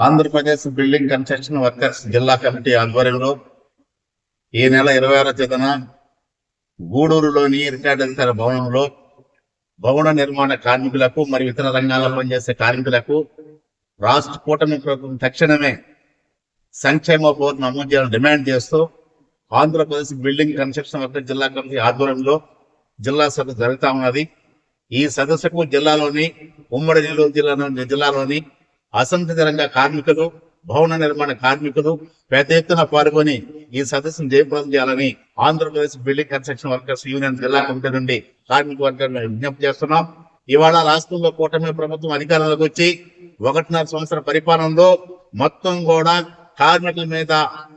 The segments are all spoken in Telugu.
ఆంధ్రప్రదేశ్ బిల్డింగ్ కన్స్ట్రక్షన్ వర్కర్స్ జిల్లా కమిటీ ఆధ్వర్యంలో ఈ నెల ఇరవై ఆరో తేదీన గూడూరులోని రిటైర్డ్ భవనంలో భవన నిర్మాణ కార్మికులకు మరియు ఇతర రంగాల్లో పనిచేసే కార్మికులకు రాష్ట్ర కూటమి ప్రభుత్వం తక్షణమే సంక్షేమ బోర్డును అమలు చేయాలని డిమాండ్ చేస్తూ ఆంధ్రప్రదేశ్ బిల్డింగ్ కన్స్ట్రక్షన్ వర్కర్ జిల్లా కమిటీ ఆధ్వర్యంలో జిల్లా సదస్సు జరుగుతా ఉన్నది. ఈ సదస్సుకు జిల్లాలోని ఉమ్మడి నెల్లూరు జిల్లాలోని జిల్లాలోని అసంఘటిత రంగ కార్మికులు భవన నిర్మాణ కార్మికులు పెద్ద ఎత్తున పాల్గొని ఈ సదస్సును జయప్రదం చేయాలని Andhra Pradesh building construction workers union జిల్లా కమిటీ నుండి కార్మిక వర్గాన్ని విజ్ఞప్తి చేస్తున్నాం. ఇవాళ రాష్ట్రంలో కూటమి ప్రభుత్వం అధికారంలోకి వచ్చి ఒకటిన్నర సంవత్సర పరిపాలనలో మొత్తం కూడా కార్మికుల మీద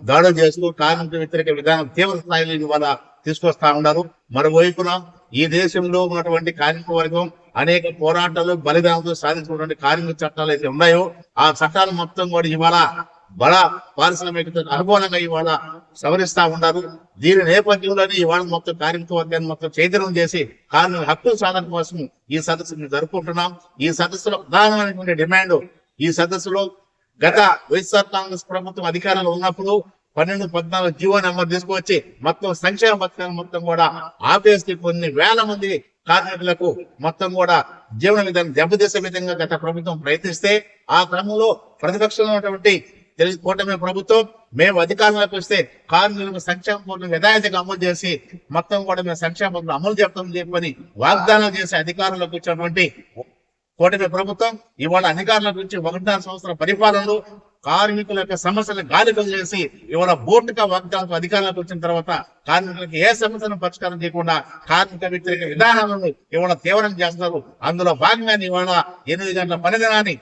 దాడులు చేస్తూ కార్మిక వ్యతిరేక విధానం తీవ్ర స్థాయిలో ఇవాళ తీసుకొస్తా ఉన్నారు. మరోవైపున ఈ దేశంలో ఉన్నటువంటి కార్మిక వర్గం అనేక పోరాటాలు బలిదానాలతో సాధించినటువంటి కార్మిక చట్టాలు అయితే ఉన్నాయో ఆ చట్టాలు మొత్తం కూడా ఇవాళ బడ పారిశ్రామిక అనుగుణంగా ఇవాళ సవరిస్తా ఉన్నారు. దీని నేపథ్యంలోనే ఇవాళ మొత్తం కార్మిక వర్గాన్ని మొత్తం చైతన్యం చేసి కార్మిక హక్కుల సాధన కోసం ఈ సదస్సుని జరుపుకుంటున్నాం. ఈ సదస్సులో ప్రధానమైనటువంటి డిమాండ్ ఈ సదస్సులో గత వైఎస్ఆర్ కాంగ్రెస్ ప్రభుత్వం అధికారంలో ఉన్నప్పుడు పన్నెండు పద్నాలుగు జీవో నెంబర్ తీసుకువచ్చి మొత్తం సంక్షేమ పథకాలు మొత్తం కూడా ఆపేసి కొన్ని వేల మంది కార్మికులకు మొత్తం కూడా జీవన విధానం దెబ్బతీసే విధంగా గత ప్రభుత్వం ప్రయత్నిస్తే ఆ క్రమంలో ప్రతిపక్షంలో ఉన్నటువంటి తెలుగు కూటమి ప్రభుత్వం మేము అధికారంలోకి వస్తే కార్మికులకు సంక్షేమ పనులు యథాయథంగా అమలు చేసి మొత్తం కూడా మేము సంక్షేమ పనులు అమలు చేస్తాం చెప్పని వాగ్దానం చేసి అధికారంలోకి వచ్చినటువంటి కూటమి ప్రభుత్వం ఇవాళ అధికారంలోకి వచ్చి ఒకటిన్నర సంవత్సరం పరిపాలనలో కార్మికుల యొక్క సమస్యలను గాలికం చేసి ఇవాళ బోర్డుగా వర్గాలకు అధికారంలోకి వచ్చిన తర్వాత కార్మికులకు ఏ సమస్యను పరిష్కారం చేయకుండా కార్మిక వ్యతిరేక విధానాలను ఇవాళ తీవ్రం చేస్తారు అందులో భాగంగానే ఇవాళ ఎనిమిది గంటల పని దినాన్ని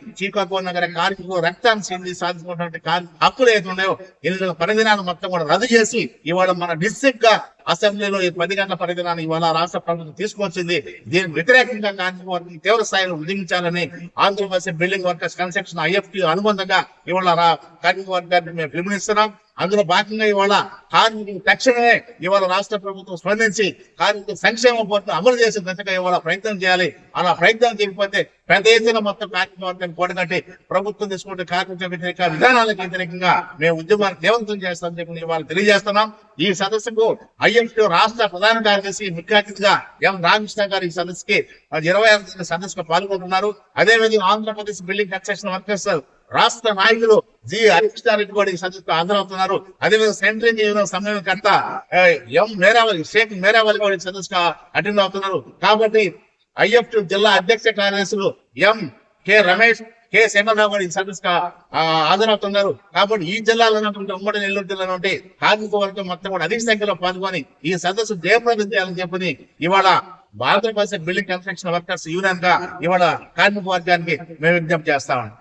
నగర కార్మికులు రక్తాన్ని చెంది సాధించుకున్నటువంటి హక్కులు ఏది ఉన్నాయో ఎనిమిది గంటల పని దినాన్ని మొత్తం కూడా రద్దు చేసి ఇవాళ మన డిస్ట్రిక్ట్గా అసెంబ్లీలో ఈ పది గంటల పరిధినాన్ని ఇవాళ రాష్ట్ర ప్రభుత్వం తీసుకొచ్చింది. దీనికి వ్యతిరేకంగా కార్మిక తీవ్ర స్థాయిలో ఉద్యమించాలని Andhra Pradesh building workers construction IFT అనుబంధంగా ఇవాళ రా- కార్మిక వర్గాన్ని మేము పిలుపునిస్తున్నాం. అందులో భాగంగా ఇవాళ కార్మికులు తక్షణమే ఇవాళ రాష్ట్ర ప్రభుత్వం స్పందించి కార్మిక సంక్షేమ పోర్టు అమలు చేసే దశగా ఇవాళ ప్రయత్నం చేయాలి. అలా ప్రయత్నం చేయకపోతే పెద్ద ఎత్తున మొత్తం కార్మిక వర్గాన్ని కూడగట్టి ప్రభుత్వం తీసుకుంటే కార్మిక వ్యతిరేక విధానాలకు వ్యతిరేకంగా మేము ఉద్యమాన్ని దేవంతం చేస్తామని చెప్పి ఇవాళ తెలియజేస్తున్నాం. ఈ సదస్సుకు ఐఎంటీ రాష్ట్ర ప్రధాన కార్యదర్శి ముఖ్య అతిథిగా ఎం రామకృష్ణ గారు ఈ సదస్సుకి ఇరవై ఆరు సదస్సుకు పాల్గొంటున్నారు. అదేవిధంగా ఆంధ్రప్రదేశ్ బిల్డింగ్ కన్స్ట్రక్షన్ వర్కర్స్ రాష్ట్ర నాయకులు జి హరికృష్ణారెడ్డి కూడా సంతృప్తి సదస్సుకు హాజరవుతున్నారు అదేవిధంగా సెంట్రల్ యూనియన్ సమన్వయకర్త ఎం మేరావలి షేక్ మేరావలి కూడా ఈ అటెండ్ అవుతున్నారు. కాబట్టి ఐఎఫ్ జిల్లా అధ్యక్ష కార్యదర్శులు M K Ramesh K Shankararao గారు ఈ హాజరవుతున్నారు కాబట్టి ఈ జిల్లాలో ఉన్నటువంటి ఉమ్మడి నెల్లూరు జిల్లాలో ఉంటే కార్మిక వర్గం మొత్తం కూడా అధిక సంఖ్యలో పాల్గొని ఈ సదస్సు జయప్రదం చేయాలని చెప్పని ఇవాళ భారతదేశ బిల్డింగ్ కన్స్ట్రక్షన్ వర్కర్స్ యూనియన్గా ఇవాళ కార్మిక వర్గానికి మేము విజ్ఞప్తి చేస్తామని